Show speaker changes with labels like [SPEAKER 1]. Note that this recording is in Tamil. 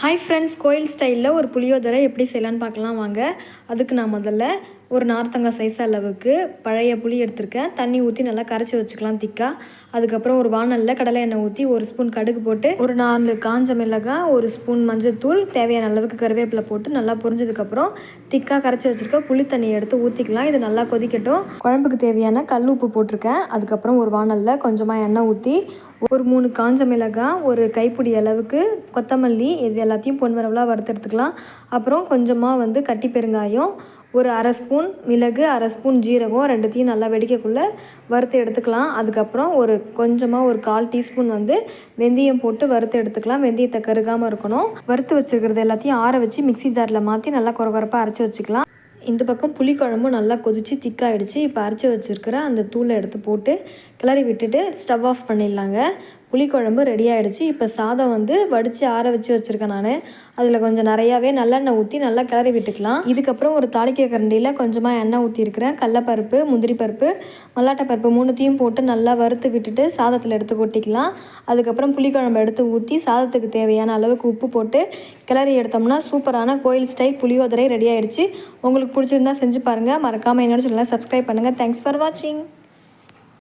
[SPEAKER 1] ஹாய் ஃப்ரெண்ட்ஸ் கோயில் ஸ்டைலில் ஒரு புளியோதரை எப்படி செய்யலான்னு பார்க்கலாம் வாங்க. அதுக்கு நான் முதல்ல ஒரு நார்த்தங்காய் சைஸ் அளவுக்கு பழைய புளி எடுத்திருக்கேன். தண்ணி ஊற்றி நல்லா கரைச்சி வச்சுக்கலாம் திக்கா. அதுக்கப்புறம் ஒரு வானலில் கடலை எண்ணெய் ஊற்றி ஒரு ஸ்பூன் கடுகு போட்டு ஒரு நாலு காஞ்ச மிளகாய் ஒரு ஸ்பூன் மஞ்சள்தூள் தேவையான அளவுக்கு கருவேப்பிலை போட்டு நல்லா பொரிஞ்சதுக்கப்புறம் திக்காக கரைச்சி வச்சுருக்க புளி தண்ணியை எடுத்து ஊற்றிக்கலாம் இது நல்லா கொதிக்கட்டும். குழம்புக்கு தேவையான கல் உப்பு போட்டிருக்கேன். அதுக்கப்புறம் ஒரு வானலில் கொஞ்சமாக எண்ணெய் ஊற்றி ஒரு மூணு காஞ்ச மிளகாய் ஒரு கைப்பிடி அளவுக்கு கொத்தமல்லி இது எல்லாத்தையும் பொன்மரவலாக வறுத்து எடுத்துக்கலாம். அப்புறம் கொஞ்சமாக வந்து கட்டி பெருங்காயம் ஒரு அரை ஸ்பூன் மிளகு அரை ஸ்பூன் ஜீரகம் ரெண்டுத்தையும் நல்லா வெடிக்கக்குள்ளே வறுத்து எடுத்துக்கலாம். அதுக்கப்புறம் ஒரு கொஞ்சமாக ஒரு கால் டீஸ்பூன் வந்து வெந்தயம் போட்டு வறுத்து எடுத்துக்கலாம். வெந்தயத்தை கருகாமல் இருக்கணும். வறுத்து வச்சுருக்கிறது எல்லாத்தையும் ஆற வச்சு மிக்ஸி ஜாரில் மாற்றி நல்லா குறகுறப்பாக அரைச்சி வச்சுக்கலாம். இந்த பக்கம் புளிக்குழம்பும் நல்லா கொதித்து திக்காயிடுச்சு. இப்போ அரைச்சி வச்சுருக்கிற அந்த தூளை எடுத்து போட்டு கிளறி விட்டுட்டு ஸ்டவ் ஆஃப் பண்ணிடலாங்க. புளிக்குழம்பு ரெடி ஆகிடுச்சு இப்போ சாதம் வந்து வடித்து ஆற வச்சு வச்சுருக்கேன் நான். அதில் கொஞ்சம் நிறையாவே நல்லெண்ணெய் ஊற்றி நல்லா கிளறி விட்டுக்கலாம். இதுக்கப்புறம் ஒரு தாளிக்க கரண்டியில் கொஞ்சமாக எண்ணெய் ஊற்றிருக்கிறேன் கடலப்பருப்பு முந்திரி பருப்பு மல்லாட்டை பருப்பு மூணுத்தையும் போட்டு நல்லா வறுத்து விட்டுட்டு சாதத்தில் எடுத்து கொட்டிக்கலாம். அதுக்கப்புறம் புளிக்குழம்பு எடுத்து ஊற்றி சாதத்துக்கு தேவையான அளவுக்கு உப்பு போட்டு கிளறி எடுத்தோம்னா சூப்பரான கோயில் ஸ்டைல் புளியோதரை ரெடி ஆகிடுச்சு உங்களுக்கு பிடிச்சிருந்தா செஞ்சு பாருங்கள் மறக்காமல் என்னோட சொல்லலாம் சப்ஸ்கிரைப் பண்ணுங்கள் தேங்க்ஸ் ஃபார் வாட்சிங்